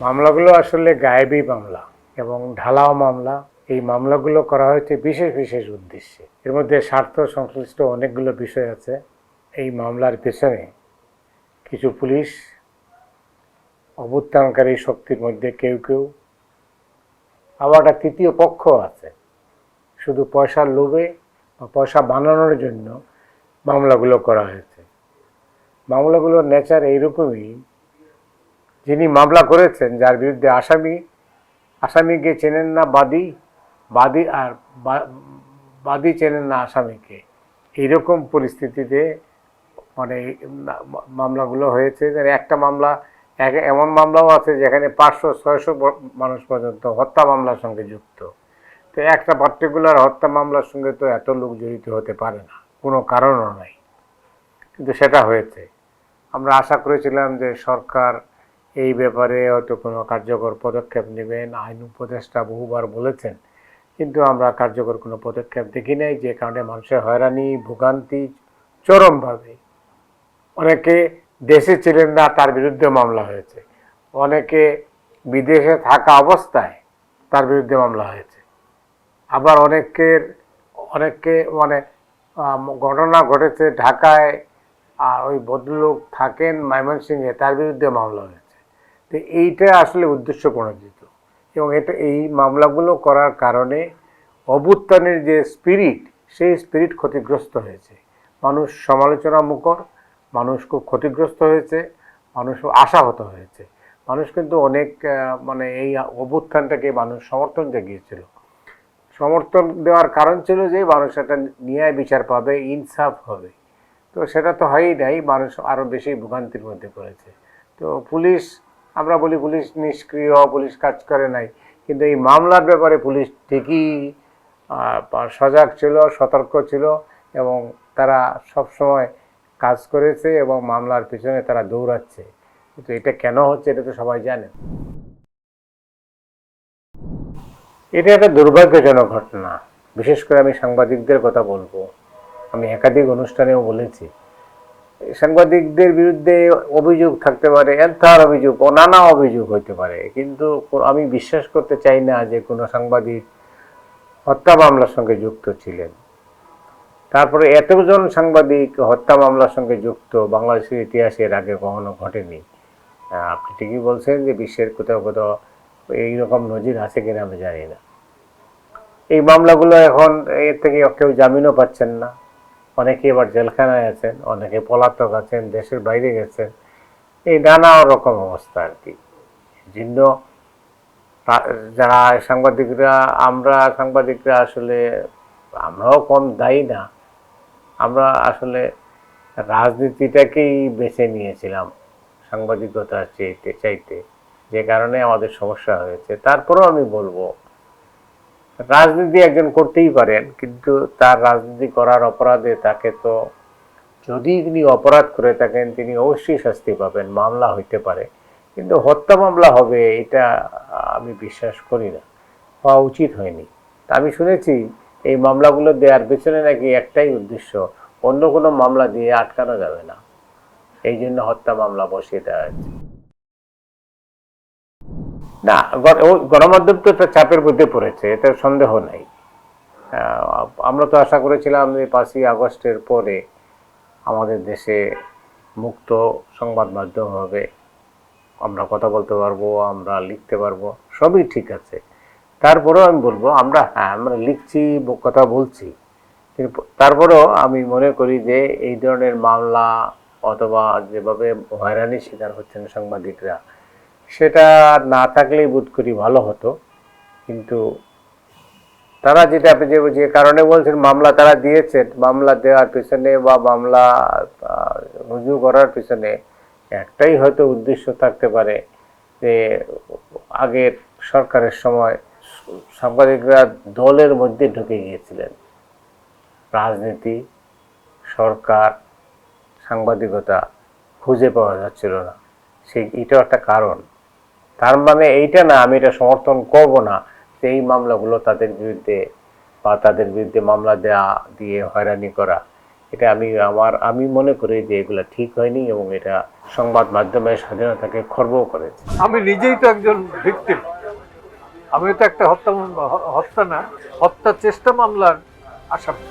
মামলাগুলো আসলে গায়েবী মামলা এবং ঢালাও মামলা। এই মামলাগুলো করা হয়েছে বিশেষ বিশেষ উদ্দেশ্যে। এর মধ্যে স্বার্থ সংশ্লিষ্ট অনেকগুলো বিষয় আছে। এই মামলার পেছনে কিছু পুলিশ, অভ্যুত্থানকারী শক্তির মধ্যে কেউ কেউ, আবার একটা তৃতীয় পক্ষ আছে। শুধু পয়সার লোভে বা পয়সা বানানোর জন্য মামলাগুলো করা হয়েছে। মামলাগুলোর নেচার এইরকমই যিনি মামলা করেছেন, যার বিরুদ্ধে আসামি, আসামিকে চেনেন না বাদী বাদী আর বাদী চেনেন না আসামিকে। এইরকম পরিস্থিতিতে মানে মামলাগুলো হয়েছে। একটা মামলা, এক- এমন মামলাও আছে যেখানে পাঁচশো, ছয়শো মানুষ পর্যন্ত হত্যা মামলার সঙ্গে যুক্ত। তো একটা পার্টিকুলার হত্যা মামলার সঙ্গে তো এত লোক জড়িত হতে পারে না, কোনো কারণও নাই। কিন্তু সেটা হয়েছে। আমরা আশা করেছিলাম যে সরকার এই ব্যাপারে হয়তো কোনো কার্যকর পদক্ষেপ নেবেন। আইন উপদেষ্টা বহুবার বলেছেন, কিন্তু আমরা কার্যকর কোনো পদক্ষেপ দেখি নাই, যে কারণে মানুষের হয়রানি, ভোগান্তি চরমভাবে। অনেকে দেশে ছিলেন না, তার বিরুদ্ধে মামলা হয়েছে। অনেকে বিদেশে থাকা অবস্থায় তার বিরুদ্ধে মামলা হয়েছে। আবার অনেকের অনেককে মানে ঘটনা ঘটেছে ঢাকায়, আর ওই ভদ্রলোক থাকেন ময়মনসিংহে তার বিরুদ্ধে মামলা হয়েছে। তো এইটা আসলে উদ্দেশ্য প্রণোদিত। এবং এটা, এই মামলাগুলো করার কারণে অভ্যুত্থানের যে স্পিরিট সেই স্পিরিট ক্ষতিগ্রস্ত হয়েছে। মানুষ সমালোচনা মুখর মানুষ খুব ক্ষতিগ্রস্ত হয়েছে, মানুষ আশাহত হয়েছে। মানুষ কিন্তু অনেক মানে এই অভ্যুত্থানটাকে মানুষ সমর্থন জাগিয়েছিল। সমর্থন দেওয়ার কারণ ছিল যে মানুষ একটা ন্যায় বিচার পাবে, ইনসাফ হবে। তো সেটা তো হয়ই নাই, মানুষ আরও বেশি ভোগান্তির মধ্যে পড়েছে। তো পুলিশ আমরা বলি পুলিশ নিষ্ক্রিয়, পুলিশ কাজ করে নাই। কিন্তু এই মামলার ব্যাপারে পুলিশ ঠিকই সজাগ ছিল, সতর্ক ছিল এবং তারা সব সময় কাজ করেছে এবং মামলার পিছনে তারা দৌড়াচ্ছে। কিন্তু এটা কেন হচ্ছে এটা তো সবাই জানে। এটা একটা দুর্ভাগ্যজনক ঘটনা। বিশেষ করে আমি সাংবাদিকদের কথা বলব। আমি একাধিক অনুষ্ঠানেও বলেছি। সাংবাদিকদের বিরুদ্ধে অভিযোগ থাকতে পারে এন্থার অভিযোগ ও নানা অভিযোগ হইতে পারে। কিন্তু আমি বিশ্বাস করতে চাই না যে কোনো সাংবাদিক হত্যা মামলার সঙ্গে যুক্ত ছিলেন। তারপরে এতজন সাংবাদিক হত্যা মামলার সঙ্গে যুক্ত বাংলাদেশের ইতিহাসে এর আগে কখনো ঘটেনি। আপনি ঠিকই বলছেন যে বিশ্বের কোথাও কোথাও এইরকম নজির আছে কিনা আমি জানি না। এই মামলাগুলো এখন এর থেকে কেউ জামিনও পাচ্ছেন না। অনেকে এবার জেলখানায় আছেন, অনেকে পলাতক আছেন, দেশের বাইরে গেছেন। এই নানা রকম অবস্থা আর কি। জন্য যারা সাংবাদিকরা, আমরা সাংবাদিকরা আসলে, আমরাও কম দায়ী না। আমরা আসলে রাজনীতিটাকেই বেছে নিয়েছিলাম সাংবাদিকতা চাইতে চাইতে। যে কারণে আমাদের সমস্যা হয়েছে। তারপরেও আমি বলব রাজনীতি একজন করতেই পারেন, কিন্তু তার রাজনীতি করার অপরাধে তাকে তো যদি তিনি অপরাধ করে থাকেন, তিনি অবশ্যই শাস্তি পাবেন, মামলা হইতে পারে। কিন্তু হত্যা মামলা হবে, এটা আমি বিশ্বাস করি না, হওয়া উচিত হয়নি। আমি শুনেছি, এই মামলাগুলো দেওয়ার পেছনে নাকি একটাই উদ্দেশ্য, অন্য কোনো মামলা দিয়ে আটকানো যাবে না। এই জন্য হত্যা মামলা বসিয়ে দেওয়া হয়েছে। না, গণ- গণমাধ্যম তো একটা চাপের মধ্যে পড়েছে এটা সন্দেহ নাই। আমরা তো আশা করেছিলাম যে পাঁচই আগস্টের পরে আমাদের দেশে মুক্ত সংবাদ মাধ্যম হবে। আমরা কথা বলতে পারব, আমরা লিখতে পারব, সবই ঠিক আছে। তারপরেও আমি বলব, আমরা হ্যাঁ আমরা লিখছি কথা বলছি। কিন্তু তারপরেও আমি মনে করি যে এই ধরনের মামলা অথবা যেভাবে হয়রানির শিকার হচ্ছেন সাংবাদিকরা সেটা না থাকলেই বোধ করি ভালো হতো। কিন্তু তারা যেটা আপনি যে কারণে বলছেন, মামলা তারা দিয়েছেন, মামলা দেওয়ার পিছনে বা মামলা রুজু করার পিছনে একটাই হয়তো উদ্দেশ্য থাকতে পারে যে, আগের সরকারের সময় সাংবাদিকরা দলের মধ্যে ঢুকে গিয়েছিলেন। রাজনীতি, সরকার, সাংবাদিকতা খুঁজে পাওয়া যাচ্ছিল না। সেই, এটাও একটা কারণ। তার মানে এইটা না, আমি এটা সমর্থন করব না যে এই মামলাগুলো তাদের বিরুদ্ধে বা তাদের বিরুদ্ধে মামলা দেওয়া দিয়ে হয়রানি করা। এটা আমি আমার, আমি মনে করি যে এগুলো ঠিক হয়নি এবং এটা সংবাদ মাধ্যমের স্বাধীনতাকে খর্ব করেছে। আমি নিজেই তো একজন ভিক্টিম আমি তো একটা হত্যা হত্যা না, হত্যা চেষ্টা মামলার আসামি।